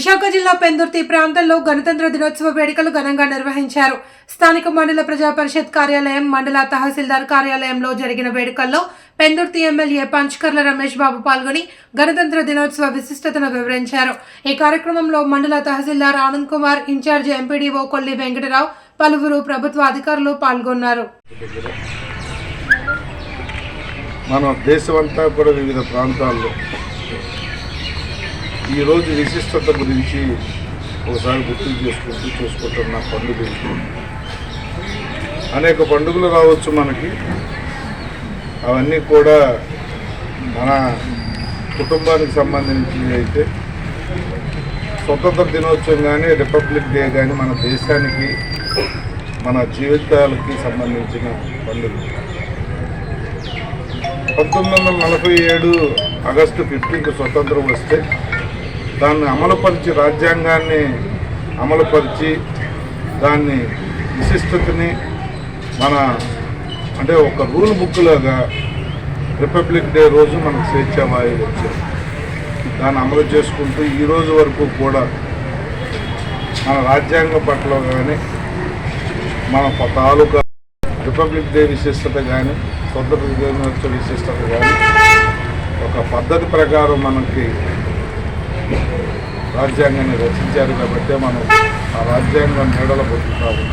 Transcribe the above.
విశాఖ జిల్లా పెందుర్తి ప్రాంతంలో గణతంత్ర దినోత్సవ వేడుకలు ఘనంగా నిర్వహించారు. స్థానిక మండల ప్రజా పరిషత్ కార్యాలయం మండల తహసీల్దార్ కార్యాలయంలో జరిగిన వేడుకల్లో పెందుర్తి ఎమ్మెల్యే పంచకర్ల రమేష్ బాబు పాల్గొని గణతంత్ర దినోత్సవ విశిష్టతను వివరించారు. ఈ కార్యక్రమంలో మండల తహసీల్దార్ ఆనంద్ కుమార్ ఇన్ఛార్జ్ ఎంపీడీఓ కొల్లి వెంకటరావు పలువురు ప్రభుత్వ అధికారులు పాల్గొన్నారు. మన దేశమంతా కూడా వివిధ ప్రాంతాల్లో ఈరోజు విశిష్టత గురించి ఒకసారి గుర్తు చేసుకుంటూ చూసుకుంటున్న పండుగ అనేక పండుగలు రావచ్చు మనకి. అవన్నీ కూడా మన కుటుంబానికి సంబంధించినవి అయితే. స్వతంత్ర దినోత్సవం కానీ రిపబ్లిక్ డే కానీ మన దేశానికి మన జీవితాలకి సంబంధించిన పండుగ పంతొమ్మిది వందల నలభై ఏడు ఆగస్టు ఫిఫ్టీన్త్ స్వతంత్రం వస్తే దాన్ని అమలుపరిచి రాజ్యాంగాన్ని అమలుపరిచి దాన్ని విశిష్టతని మన అంటే ఒక రూల్ బుక్ లాగా రిపబ్లిక్ డే రోజు మనకు స్వేచ్ఛావాయు వచ్చింది. దాన్ని అమలు చేసుకుంటూ ఈ రోజు వరకు కూడా మన రాజ్యాంగ పట్ల కానీ మన తాలూకా రిపబ్లిక్ డే విశిష్టత కానీ స్వతంత్ర దినోత్సవ విశిష్టత కానీ ఒక పద్ధతి ప్రకారం మనకి రాజ్యాంగాన్ని రచించారు కాబట్టి మనం ఆ రాజ్యాంగం నీడల బతుకుతాము.